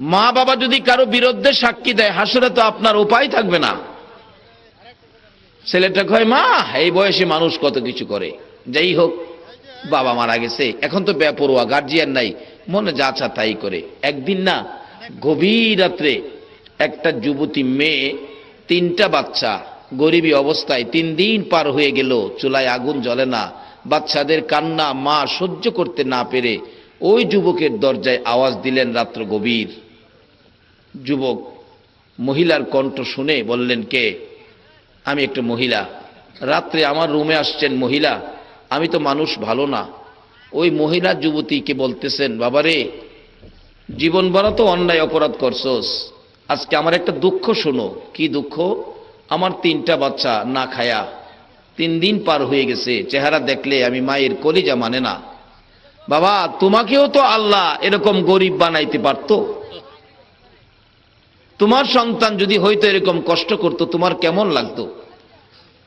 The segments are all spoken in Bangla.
মা বাবা যদি কারও বিরুদ্ধে সাক্ষী দেয়, হাসরে তো আপনার উপায় থাকবে না। ছেলেটা কয়, মা, এই বয়সে মানুষ কত কিছু করে। যাই হোক, বাবা মারা গেছে। এখন তো বেপরোয়া গার্জিয়ান নাই। মনে যা চা তাই করে। একদিন না, গভীর রাত্রে একটা যুবতী মেয়ে, তিনটা বাচ্চা, গরিবী অবস্থায় তিন দিন পার হয়ে গেল, চুলায় আগুন জ্বলে না। বাচ্চাদের কান্না মা সহ্য করতে না পেরে ওই যুবকের দরজায় আওয়াজ দিলেন রাত্র গভীর। যুবক মহিলার কণ্ঠ শুনে বললেন, কে? আমি একটা মহিলা। রাত্রে আমার রুমে আসছেন মহিলা। আমি তো মানুষ ভালো না। ওই মহিলা যুবতীকে বলতেছেন, বাবারে জীবন ভরা তো অন্যায় অপরাধ করছস। আজকে আমার একটা দুঃখ শোনো। কি দুঃখ? আমার তিনটা বাচ্চা, না খায়া। তিন দিন পার হয়ে গেছে। চেহারা দেখলে আমি মায়ের কলিজা মানে না। বাবা, তোমাকেও তো আল্লাহ এরকম গরিব বানাইতে পারতো? তোমার সন্তান যদি হয়তো এরকম কষ্ট করতো, তোমার কেমন লাগতো?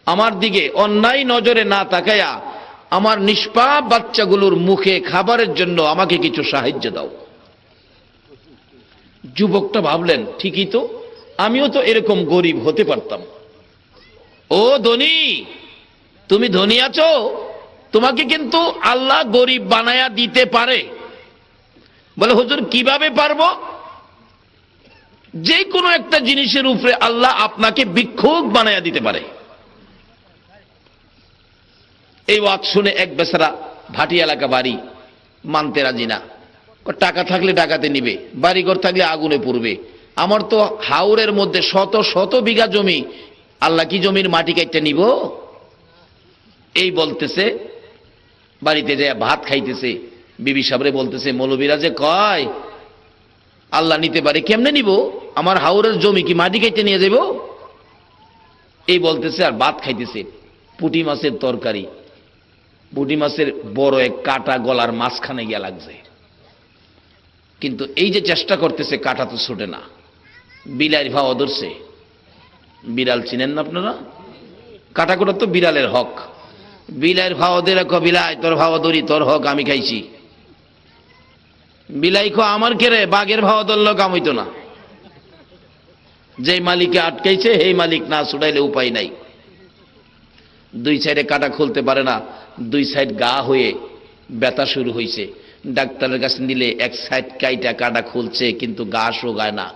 আমার দিকে অন্যায় নজরে না তাকায়া আমার নিষ্পাপ বাচ্চাগুলোর মুখে খাবারের জন্য আমাকে কিছু সাহায্য দাও। যুবকটা ভাবলেন, ঠিকই তো, আমিও তো এরকম গরিব হতে পারতাম। ও ধনী, তুমি ধনী আছো? তোমাকে কিন্তু আল্লাহ গরিব বানায়া দিতে পারে। বলে, হুজুর, কীভাবে পারব? যে কোনো একটা জিনিসের উপরে আল্লাহ আপনাকে বিক্ষোভ বানাইয়া দিতে পারে। এই ওয়াক শুনে এক বেচারা ভাটি এলাকা বাড়ি মানতে রাজি না। টাকা থাকলে টাকাতে নিবে, বাড়িঘর থাকলে আগুনে পড়বে। আমার তো হাওরের মধ্যে শত শত বিঘা জমি, আল্লাহ কি জমির মাটি কাটতে নিব? এই বলতেছে, বাড়িতে যে ভাত খাইতেছে, বিবি সাবরে বলতেছে, মৌলবীরা যে কয়, আল্লাহ নিতে পারে, কেমনে নিব? আমার হাওরের জমি কি মাটি খাইতে নিয়ে যাব এই বলতেছে আর ভাত খাইতেছে, পুটি মাছের তরকারি। পুটি মাছের বড় এক কাটা গলার মাঝখানে গিয়া লাগছে। কিন্তু এই যে চেষ্টা করতেছে, কাটা তো ছুটে না। বিলার ভাও ধরছে বিড়াল চিনেন না আপনারা? কাটাকুটা তো বিড়ালের হক। বিলাইয়ের ভাও দে রাখো বিলাই তোর ভাও ধরি তোর হক আমি খাইছি। বিলাই খো আমার কেরে? বাঘের ভাও ধরলো কাম হইতো না। যে মালিকে আটকাইছে সেই মালিক, না ছুটাইলে উপায় নাই। দুই সাইডে কাটা খুলতে পারে না, দুই সাইড গা হয়ে ব্যথা শুরু হয়েছে ডাক্তারের কাছে নিলে এক সাইড কাইটা কাটা খুলছে, কিন্তু গা শোগায় না।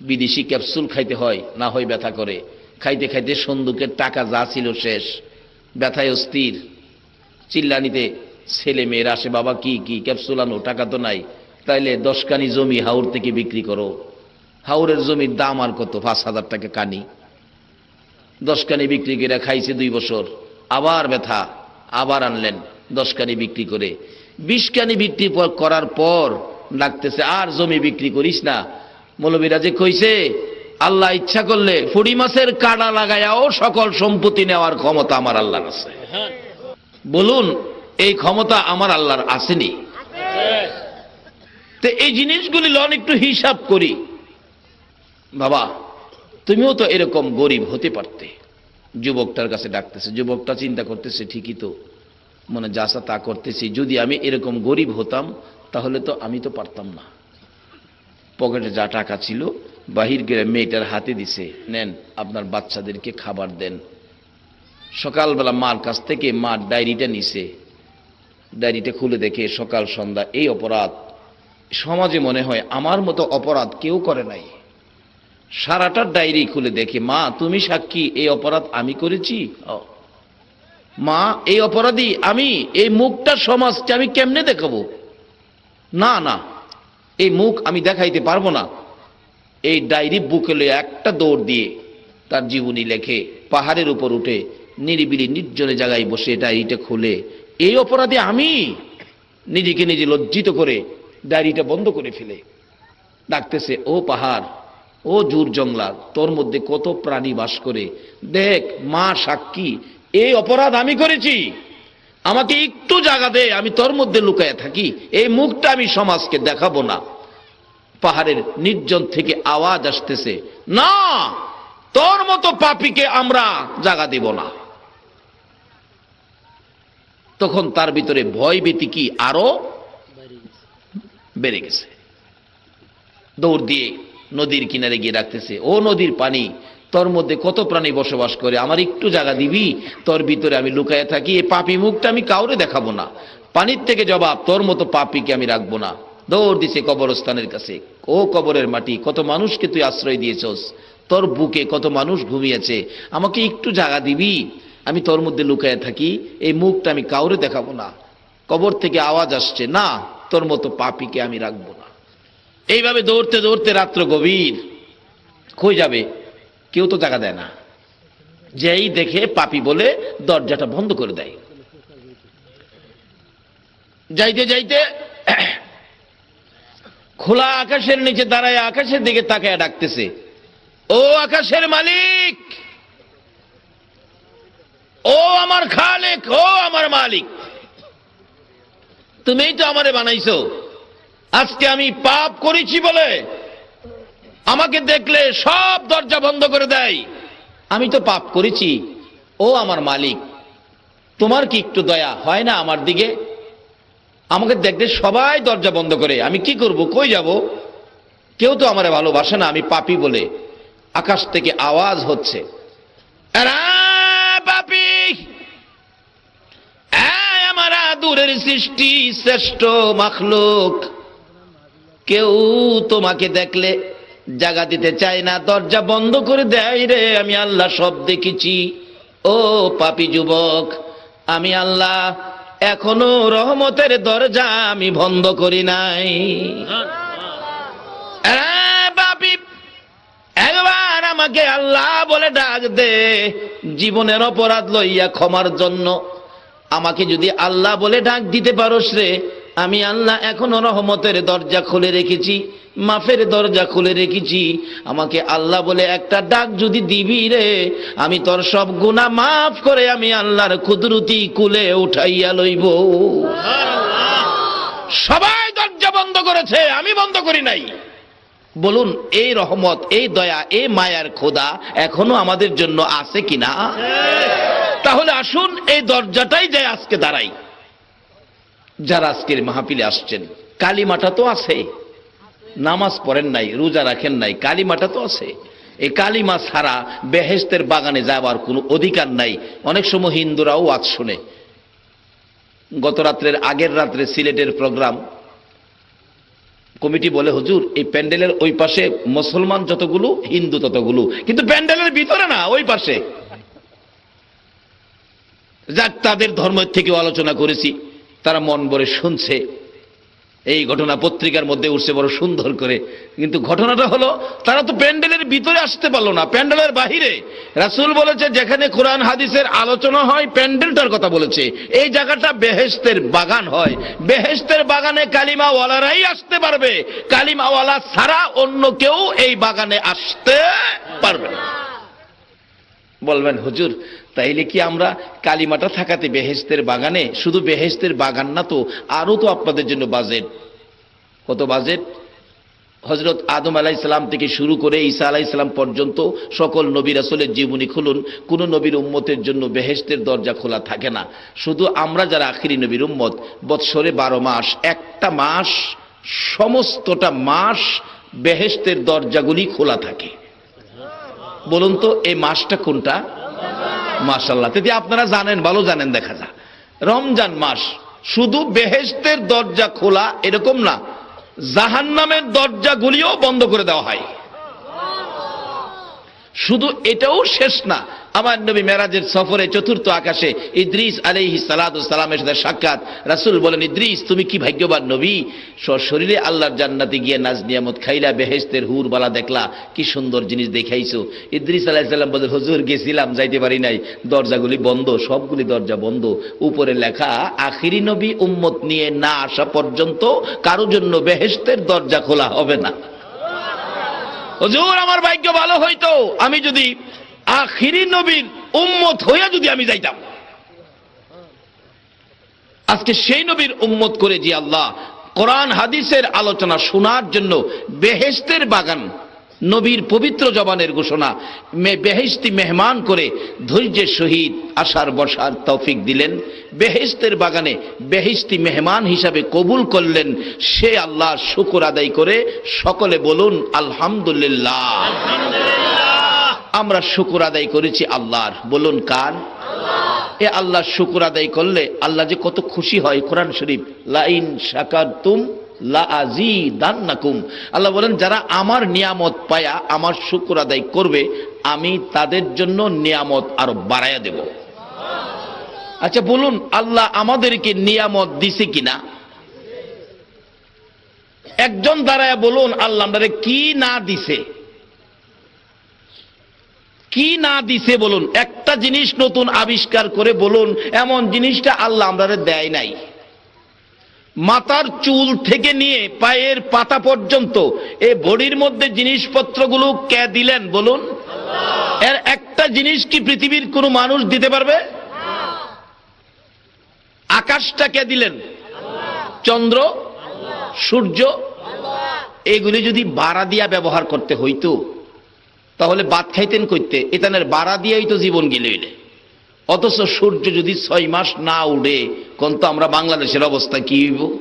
বিদেশি ক্যাপসুল খাইতে হয়, না হয় ব্যথা করে। খাইতে খাইতে সন্দুকের টাকা যা ছিল শেষ। ব্যথায় অস্থির। চিল্লানিতে, ছেলে মেয়েরা আসে, বাবা, কি কি ক্যাপসুল আনো? টাকা তো নাই। তাইলে দশকানি জমি হাওর থেকে বিক্রি করো। হাওরের জমির দাম আর কত? পাঁচ হাজার টাকা কানি। দশ কানি বিক্রি করে খাইছে দুই বছর। আবার ব্যথা আবার আনলেন দশ কানি বিক্রি করে। বিশ কানি বিক্রি করার পর ডাকতেছে আর জমি বিক্রি করিস না। মৌলবীরা যে কইছে আল্লাহ ইচ্ছা করলে ফুড়ি মাছের কাটা লাগায়াও সকল সম্পত্তি নেওয়ার ক্ষমতা আমার আল্লাহর আছে। বলুন এই ক্ষমতা আমার আল্লাহর আসেনি। তো এই জিনিসগুলি লন একটু হিসাব করি। বাবা, তুমিও তো এরকম গরিব হতে পারতে। যুবকটার কাছে ডাকতেছে, যুবকটা চিন্তা করতেছে, ঠিকই তো। মনে যাসা তা করতেছি। যদি আমি এরকম গরিব হতাম, তাহলে তো আমি তো পারতাম না। পকেটে যা টাকা ছিল, বাহির গেলে মেয়েটার হাতে দিছে, নেন, আপনার বাচ্চাদেরকে খাবার দেন। সকালবেলা মার কাছ থেকে মার ডায়েরিটা নিছে। ডায়েরিটা খুলে দেখে সকাল সন্ধ্যা এই অপরাধ, সমাজে মনে হয় আমার মতো অপরাধ কেউ করে নাই। সারাটা ডায়েরি খুলে দেখে, মা, তুমি সাক্ষী, এই অপরাধ আমি করেছি। মা, এই অপরাধী আমি, এই মুখটা সমাজকে আমি কেমনে দেখাবো? না না, এই মুখ আমি দেখাইতে পারব না। এই ডায়েরি বুকে লয়ে একটা দৌড় দিয়ে তার জীবনী লেখে, পাহাড়ের উপর উঠে, নিরিবিলি নির্জনে জায়গায় বসে ডায়েরিটা খুলে। এই অপরাধে আমি? নিজেকে নিজে লজ্জিত করে ডায়েরিটা বন্ধ করে ফেলে। ডাকতেছে, ও পাহাড় ও জুর জংলা তোর মধ্যে কত প্রাণী বাস করে। দেখ মা সাক্ষী এই অপরাধ আমি করেছি। আমাকে একটু জায়গা দে আমি তোর মধ্যে লুকায় থাকি। এই মুখটা আমি সমাজকে দেখাবো না। পাহাড়ের নির্জন থেকে আওয়াজ আসতেছে না তোর মতো পাপিকে আমরা জায়গা দেব না। তখন তার ভিতরে ভয় ভীতি কি আরও বেড়ে গেছে। দৌড় দিয়ে নদীর কিনারে গিয়ে রাখতেছে ও নদীর পানি, তোর মধ্যে কত প্রাণী বসবাস করে? আমার একটু জায়গা দিবি? তোর ভিতরে আমি লুকায় থাকি, এই পাপি মুখটা আমি কাউরে দেখাবো না। পানির থেকে জবাব, তোর মতো পাপিকে আমি রাখব না। দৌড় দিছে কবরস্থানের কাছে। ও কবরের মাটি, কত মানুষকে তুই আশ্রয় দিয়েছস? তোর বুকে কত মানুষ ঘুমিয়েছে? আমাকে একটু জায়গা দিবি? আমি তোর মধ্যে লুকায় থাকি, এই মুখটা আমি কাউরে দেখাবো না। কবর থেকে আওয়াজ আসছে, না, তোর মতো পাপিকে আমি রাখব না। এইভাবে দৌড়তে দৌড়তে রাত্র গভীর। কই যাবে? কেউ তো জায়গা দেয় না। যেই দেখে পাপি বলে দরজাটা বন্ধ করে দেয়। যাইতে যাইতে খোলা আকাশের নিচে দাঁড়ায় আকাশের দিকে তাকায় ডাকতেছে, ও আকাশের মালিক! ও আমার খালেক! ও আমার মালিক! তুমিই তো আমারে বানাইছো। আজকে আমি পাপ করেছি বলে আমাকে দেখলে সব দরজা বন্ধ করে দেয় আমি তো পাপ করেছি ও আমার মালিক তোমার কি একটু দয়া হয় না আমার দিকে আমাকে দেখলে সবাই দরজা বন্ধ করে আমি কি করব কই যাব কেউ তো আমার ভালোবাসে না আমি পাপি বলে আকাশ থেকে আওয়াজ হচ্ছে পাপি আমার দূরের সৃষ্টি শ্রেষ্ঠ মাখলুক কেউ তোমাকে দেখলে জাগা দিতে চায় না, দরজা বন্ধ করে দেয় রে, আমি আল্লাহ সব দেখেছি। ও পাপি যুবক, আমি আল্লাহ এখনও রহমতের দরজা আমি বন্ধ করি নাই। একবার আমাকে আল্লাহ বলে ডাক দে, জীবনের অপরাধ লইয়া ক্ষমার জন্য। আমাকে যদি আল্লাহ বলে ডাক দিতে পারোস রে আমি আল্লাহ এখনও রহমতের দরজা খুলে রেখেছি মাফের দরজা খুলে রেখেছি। আমাকে আল্লাহ বলে একটা ডাক যদি দিবি রে আমি তোর সব গুনাহ মাফ করে আমি আল্লাহর কুদরতি কুলে উঠাইয়া লইব। সবাই দরজা বন্ধ করেছে আমি বন্ধ করি নাই। বলুন এই রহমত এই দয়া এই মায়ার খোদা এখনও আমাদের জন্য আছে কিনা? তাহলে আসুন এই দরজাটাই যায় আজকে দাঁড়াই। যারা আজকের মাহফিলে আসছেন। কালিমাটা তো আছে। নামাজ পড়েন নাই, রোজা রাখেন নাই, কালিমাটা তো আছে। এই কালিমা ছাড়া বেহেস্তের বাগানে যাওয়ার কোনো অধিকার নাই। অনেক সময় হিন্দুরাও আজ শুনে। গত রাত্রের আগের রাত্রে সিলেটের প্রোগ্রাম। কমিটি বলে, হুজুর, এই প্যান্ডেলের ওই পাশে মুসলমান যতগুলো, হিন্দু ততগুলো। কিন্তু প্যান্ডেলের ভিতরে না, ওই পাশে। যাক, তাদের ধর্মের থেকেও আলোচনা করেছি। তারা মন ভরে শুনছে। এই ঘটনা পত্রিকার মধ্যে উঠছে বড় সুন্দর করে। কিন্তু ঘটনাটা হলো, তারা তো প্যান্ডেলের ভিতরে আসতে পারল না, প্যান্ডেলের বাহিরে। রাসূল বলেছে, যেখানে কোরআন হাদিসের আলোচনা হয়, প্যান্ডেলটার কথা বলেছে। এই জায়গাটা বেহেস্তের বাগান হয়। বেহেস্তের বাগানে কালিমাওয়ালারাই আসতে পারবে। কালিমাওয়ালা ছাড়া অন্য কেউ এই বাগানে আসতে পারবে না। বলবেন, হুজুর তাইলে কি আমরা কালিমাটা থাকাতে বেহেস্তের বাগানে? শুধু বেহেস্তের বাগান না তো আরও তো আপনাদের জন্য বাজেট। কত বাজেট? হজরত আদম আলাহ ইসলাম থেকে শুরু করে ঈসা আলাহ ইসলাম পর্যন্ত সকল নবী রাসুলের জীবনী খুলুন। কোন নবীর উম্মতের জন্য বেহেস্তের দরজা খোলা থাকে না। শুধু আমরা যারা আখিরি নবীর উম্মত, বৎসরে বারো মাস, একটা মাস, সমস্তটা মাস বেহেস্তের দরজাগুলি খোলা থাকে। বলুন তো, এই মাসটা কোনটা? মাসাল্লাহ তেতি আপনারা জানেন, ভালো জানেন, দেখা যা রমজান মাস, শুধু বেহেস্তের দরজা খোলা এরকম না, জাহান্নামের দরজাগুলিও বন্ধ করে দেওয়া হয়। শুধু এটাও শেষ না। আমার নবী মেরাজের সফরে চতুর্থ আকাশে ইদ্রিস আলাইহি সালামের সাথে সাক্ষাৎ রাসুল বলেন, ইদ্রিস, তুমি কি ভাগ্যবান নবী? শরীরে আল্লাহর জান্নাতে গিয়ে নাজ নিয়ামত খাইলা বেহেস্তের হুর বালা দেখলা, কি সুন্দর জিনিস দেখাইছো। ইদ্রিস আলাইহিস সালাম বলে, হুজুর, গেছিলাম, যাইতে পারি নাই। দরজাগুলি বন্ধ, সবগুলি দরজা বন্ধ। উপরে লেখা, আখিরি নবী উম্মত নিয়ে না আসা পর্যন্ত কারও জন্য বেহেস্তের দরজা খোলা হবে না। হুজুর, আমার ভাগ্য ভালো হইতো। আমি যদি আখিরি নবীর উম্মত হইয়া যদি আমি যাইতাম। আজকে সেই নবীর উম্মত করে যে আল্লাহ। কোরআন, হাদিসের আলোচনা শোনার জন্য বেহেস্তের বাগান নবীর পবিত্র জবানের ঘোষণা। বেহেস্তি মেহমান করে ধৈর্যের সহিত আসার বসার তৌফিক দিলেন। বেহেস্তের বাগানে বেহেস্তি মেহমান হিসাবে কবুল করলেন। সে আল্লাহর শুকুর আদায় করে সকলে বলুন আলহামদুলিল্লাহ। আমরা শুকুর আদায় করেছি আল্লাহর। বলুন কার? এ আল্লাহর শুকুর আদায় করলে আল্লাহ যে কত খুশি হয় কোরআন শরীফ। লাইন শাকার তুম আল্লাহ বলেন, যারা আমার নিয়ামত পায়া, আমার শুকুর আদায় করবে, আমি তাদের জন্য নিয়ামত আরও বাড়াইয়া দেব। আচ্ছা বলুন, আল্লাহ আমাদেরকে নিয়ামত দিছে কিনা? একজন দাঁড়ায় বলুন, আল্লাহ কি না দিছে? কি না দিছে বলুন, একটা জিনিস নতুন আবিষ্কার করে বলুন, এমন জিনিসটা আল্লাহ আমরা দেয় নাই। মাথার চুল থেকে নিয়ে পায়ের পাতা পর্যন্ত এ বডির মধ্যে জিনিসপত্রগুলো কে দিলেন বলুন? এর একটা জিনিস কি পৃথিবীর কোনো মানুষ দিতে পারবে? আকাশটা কে দিলেন? চন্দ্র, সূর্য। এগুলি যদি বাড়া দিয়া ব্যবহার করতে হইতো, তাহলে বাদ খাইতেন করতে এতানের বাড়া দিয়াই তো জীবন গিলে অথচ সূর্য যদি ছয় মাস না উড়ে, কোন তো আমরা বাংলাদেশের অবস্থা কি হইব?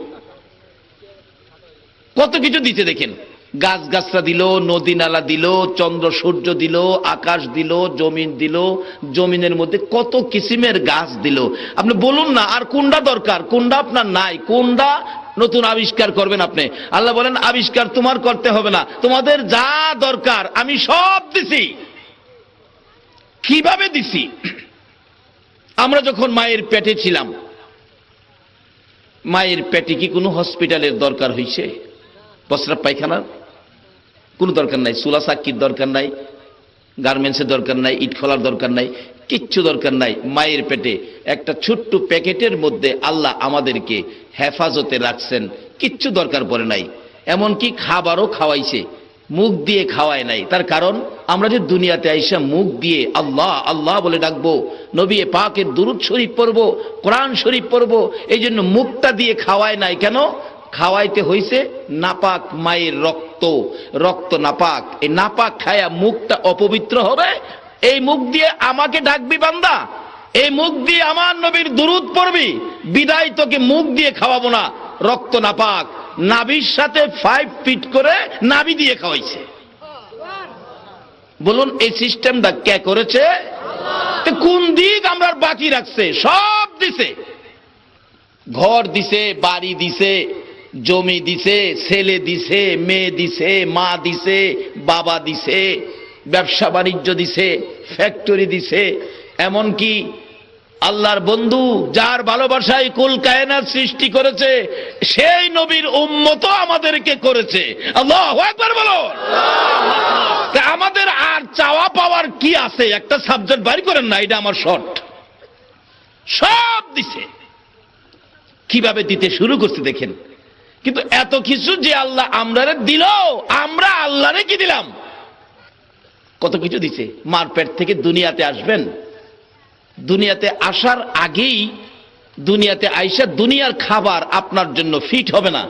কত কিছু দিতে দেখেন। গাছ গাছরা দিল, নদী নালা দিল, চন্দ্র সূর্য দিল, আকাশ দিল, জমিন দিল, জমিনের মধ্যে কত কিসিমের গাছ দিল। আপনি বলুন না, আর কোনটা দরকার? কোনটা আপনার নাই। কোনটা নতুন আবিষ্কার করবেন আপনি। আল্লাহ বলেন, আবিষ্কার তোমার করতে হবে না। তোমাদের যা দরকার, আমি সব দিছি। কীভাবে দিছি? আমরা যখন মায়ের পেটে ছিলাম, মায়ের পেটে কি কোনো হসপিটালের দরকার হয়েছে প্রস্রাব পায়খানার কোনো দরকার নাই। চুলা সাক্ষীর দরকার নাই, গার্মেন্টসের দরকার নাই, ইট খোলার দরকার নাই, কিচ্ছু দরকার নাই। মায়ের পেটে একটা ছোট্ট প্যাকেটের মধ্যে আল্লাহ আমাদেরকে হেফাজতে রাখছেন, কিচ্ছু দরকার পড়ে নাই। এমনকি খাবারও খাওয়াইছে, মুখ দিয়ে খাওয়ায় নাই। তার কারণ আমরা যে দুনিয়াতে আইসা মুখ দিয়ে আল্লাহ আল্লাহ বলে ডাকবো, নবী পাকের দুরুদ শরীফ পড়ব, কোরআন শরীফ পড়ব এই জন্য মুখটা দিয়ে খাওয়ায় নাই কেন? খাওয়াইতে হইছে নাপাক মায়ের রক্ত রক্ত নাপাক। এই নাপাক খায়া মুখটা অপবিত্র হবে? এই মুখ দিয়ে আমাকে ডাকবি বান্দা? এই মুখ দিয়ে আমার নবীর দুরুদ পড়বি? বিদায় তোকে মুখ দিয়ে খাওয়াবো না। রক্ত নাপাক। নাবির সাথে ফাইভ ফিট করে নাবি দিয়ে খাওয়াইছে। বলুন, এই সিস্টেমটা কে করেছে? কোন দিক আমরা বাকি রাখছে? সব দিছে। ঘর দিছে, বাড়ি দিছে, জমি দিছে, ছেলে দিছে, মেয়ে দিছে, মা দিছে, বাবা দিছে, ব্যবসা বাণিজ্য দিছে, ফ্যাক্টরি দিছে। এমনকি আল্লাহর বন্ধু যার ভালোবাসায় কুল কায়নার সৃষ্টি করেছে, সেই নবীর উম্মত আমাদেরকে করেছে। আল্লাহ একবার বলো আমাদের আর চাওয়া পাওয়ার কি আছে? একটা সাবজেক্ট বাড়ি করেন না, এটা আমার শর্ট সব দিছে। কীভাবে দিতে শুরু করছে দেখেন। কিন্তু এত কিছু যে আল্লাহ আমরারে দিল, আমরা আল্লাহরে কি দিলাম? কত কিছু দিছে। মারপেট থেকে দুনিয়াতে আসবেন। দুনিয়াতে আসার আগেই দুনিয়াতে আইসা দুনিয়ার খাবার আপনার জন্য ফিট হবে না।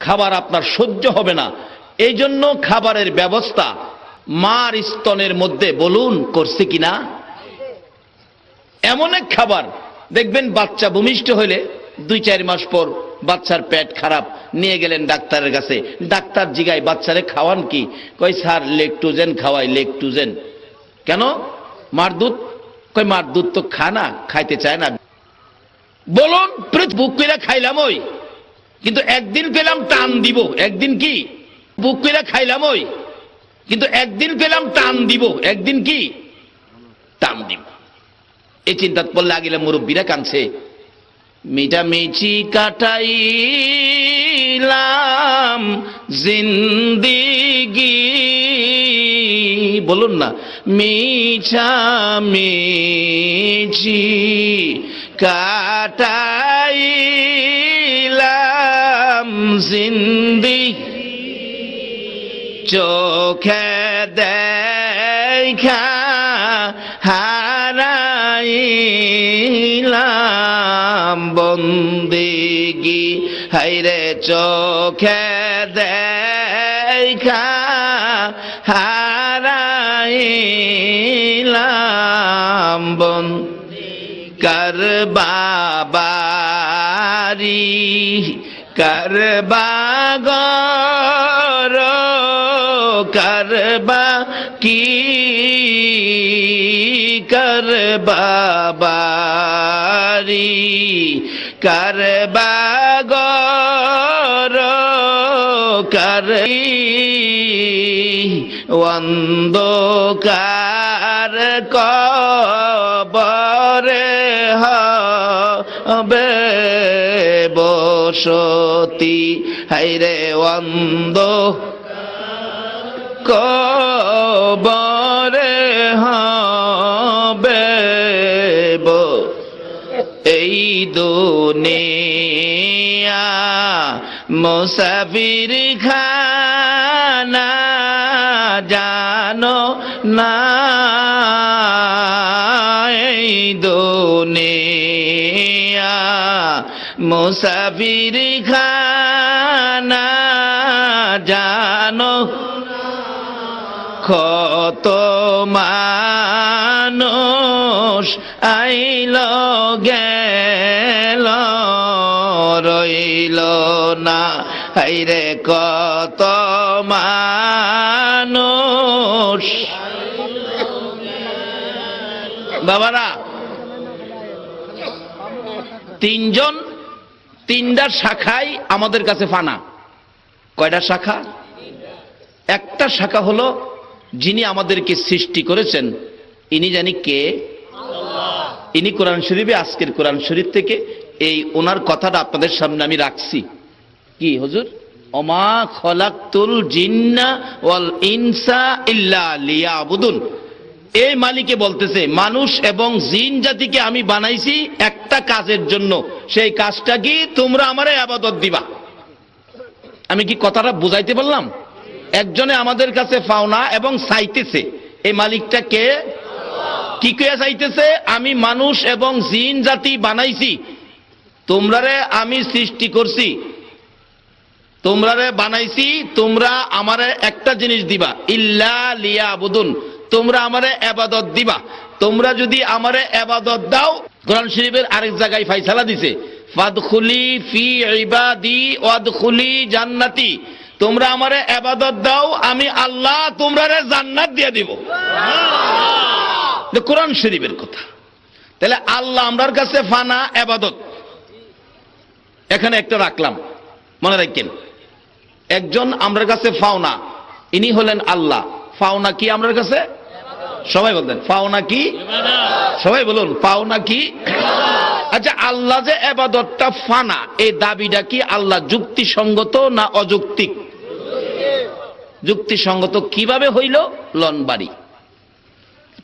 খাবার আপনার সহ্য হবে না। এই জন্য খাবারের ব্যবস্থা মার স্তনের মধ্যে বলুন, করছে কিনা? এমন এক খাবার, দেখবেন বাচ্চা ভূমিষ্ঠ হলে দুই চার মাস পর বাচ্চার পেট খারাপ, নিয়ে গেলেন ডাক্তারের কাছে। ডাক্তার জিগায়, বাচ্চারে খাওয়ান কি? কই স্যার, লেকটুজেন খাওয়াই, লেকটুজেন। কেন? মার দুধ। কই মার দুধ তো খানা, খাইতে চায় না। বলুন বুক করে খাইলাম ওই। কিন্তু একদিন পেলাম টান দিব। একদিন কি? বুক করে খাইলাম ওই। কিন্তু একদিন পেলাম, টান দিব। একদিন কি? টান দিব। এই চিন্তা পড়লে আগিলে মুরব্বীরা কানছে মিটামিচি কাটাইলাম জিন্দিগি। বলুন না, মিছা মিছি কাটাইলাম জিন্দিগি। চোখে দেখা হারাইলাম বন্দিগি। হাইরে চোখে দেখা হারাইলাম বন কার বাবারি। কার বাগর কার বাবারি কার বাগর কার অন্ধকার কবরে হবে বসতি। হাইরে অন্ধ কবরে হবে দুনিয়া মুসাফির খানা জানো না দুনিয়া মুসাফির খানা জানো কত মানুষ আইল, গেল, রইল না। হাইরে কত মানুষ। বাবারা, তিনজন তিনটা শাখায় আমাদের কাছে ফানা। কয়টা শাখা? একটা শাখা হলো যিনি আমাদেরকে সৃষ্টি করেছেন ইনি জানি কে? ইনি কোরআন শরীফে আজকের কোরআন শরীফ থেকে এই ওনার কথাটা আপনাদের সামনে আমি রাখছি। কি হজুর? অমা খলাকতুল জিন্না ওয়াল ইনসা ইল্লা লিয়াবুদুন। এই মালিকে বলতেছে মানুষ এবং জিন জাতিকে আমি বানাইছি একটা কাজের জন্য। সেই কাজটা কি তোমরা আমারে আবাদত দিবা? আমি কি কথাটা বুঝাইতে পারলাম? একজনে আমাদের কাছে পাওনা এবং চাইতেছে। এই মালিকটা কে? কি কে চাইতেছে? আমি মানুষ এবং জিন জাতি বানাইছি। তোমরারে আমি সৃষ্টি করছি। তোমরারে বানাইছি, তোমরা আমারে একটা জিনিস দিবা। ইল্লা লিয়া বুদুন তোমরা আমারে এবাদত দিবা। তোমরা যদি আমারে এবাদত দাও, কোরআন শরীফের আরেক জায়গায় ফাইসালা দিছে, ফাদখুলি ফি ইবাদি ওয়াদখুলি জান্নাতি। তোমরা আমারে এবাদত দাও, আমি আল্লাহ তোমরারে জান্নাত দিয়ে দিব। কোরআন শরীফের কথা। তাহলে আল্লাহ আমরার কাছে ফানা এবাদত এখানে একটা রাখলাম, মনে রাখেন। একজন আমরার কাছে ফাওনা, ইনি হলেন আল্লাহ। ফাওনা কি আমরার কাছে? সবাই বলতেন, ফাওনা কি? সবাই বলুন পাওনা কি? আচ্ছা আল্লাহ যে এবাদতটা ফানা, এই দাবিটা কি আল্লাহ যুক্তিসঙ্গত না অযৌক্তিক? যুক্তিসঙ্গত কীভাবে হইল? লন বাড়ি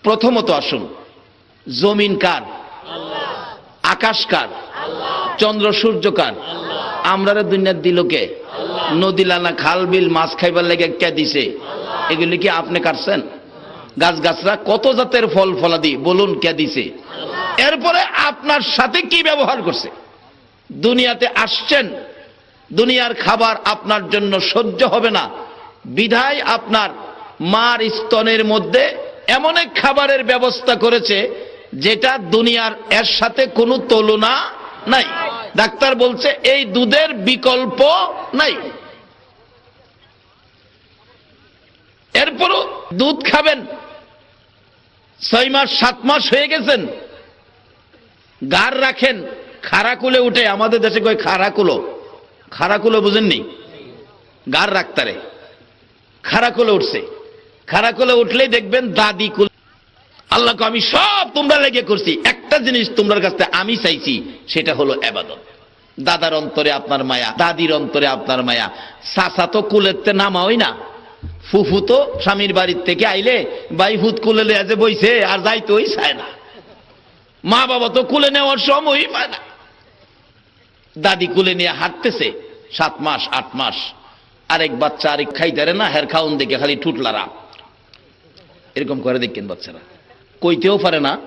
প্রথমত আসুন জমিন কার? আকাশ কার? চন্দ্র সূর্য কার? আমরা দুনিয়ার দিল কে? নদী লানা খাল বিল মাছ খাইবার লেগে কে দিছে? এগুলি কি আপনি কাটছেন? গাছ গাছরা কত জাতের ফল ফলাদি বলুন কে দিছে? এরপরে আপনার সাথে কি ব্যবহার করছে? দুনিয়াতে আসছেন দুনিয়ার খাবার আপনার জন্য সহ্য হবে না বিধায় আপনার মার স্তনের মধ্যে এমন এক খাবারের ব্যবস্থা করেছে যেটা দুনিয়ার এর সাথে কোনো তুলনা নাই। ডাক্তার বলছে, এই দুধের বিকল্প নাই। এরপরও দুধ খাবেন, ছয় মাস, সাত মাস হয়ে গেছেন। গার রাখেন খারাকুলে উঠে, আমাদের দেশে কয় খারাকুলো খারাকুলো বুঝেননি? গার রাখতারে। খারাকুলে উঠছে। খারাকুলে উঠলেই দেখবেন দাদি কুল আল্লাহকে আমি সব তোমরা লেগে করছি। একটা জিনিস তোমরা কাছ থেকে আমি চাইছি, সেটা হলো এবাদত দাদার অন্তরে আপনার মায়া, দাদির অন্তরে আপনার মায়া। চাচা তো কুলেতে নামাওই না। ফুফু তো স্বামীর বাড়ির থেকে আইলে বাই ফুত কুলে যে বইছে, আর যাইতেই চায় না। মা বাবা তো কুলে নেওয়ার সময়ই পায় না। দাদি কুলে নিয়ে হাঁটতেছে, সাত মাস, আট মাস। আরেক বাচ্চা আরেক খাইতারে না, হের খাউন দেখে খালি ঠুটলারা। এরকম করে দেখেন বাচ্চারা। কইতেও পারে না